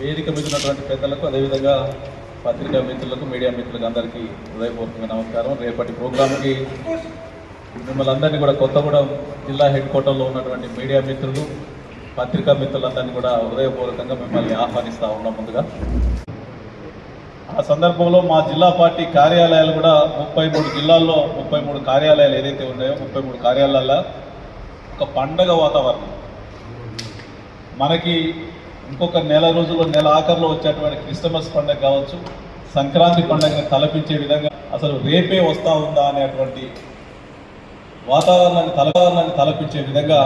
వేదిక మీద ఉన్నటువంటి పెద్దలకు అదేవిధంగా పత్రికా మిత్రులకు మీడియా మిత్రులకు అందరికీ హృదయపూర్వకంగా నమస్కారం. రేపటి ప్రోగ్రాంకి మిమ్మల్ని అందరినీ కూడా కొత్తగూడెం జిల్లా హెడ్ క్వార్టర్లో ఉన్నటువంటి మీడియా మిత్రులు పత్రికా మిత్రులందరినీ కూడా హృదయపూర్వకంగా మిమ్మల్ని ఆహ్వానిస్తూ ఉన్నాం ముందుగా. ఆ సందర్భంలో మా జిల్లా పార్టీ కార్యాలయాలు కూడా ముప్పై మూడు జిల్లాల్లో ముప్పై మూడు కార్యాలయాలు ఏదైతే ఉన్నాయో ముప్పై మూడు కార్యాలయాల ఒక పండగ వాతావరణం. మనకి ఇంకొక నెల రోజుల్లో నెల ఆఖరిలో వచ్చేటువంటి క్రిస్టమస్ పండుగ కావచ్చు సంక్రాంతి పండుగను తలపించే విధంగా అసలు రేపే వస్తా ఉందా అనేటువంటి వాతావరణాన్ని తలవారణాన్ని తలపించే విధంగా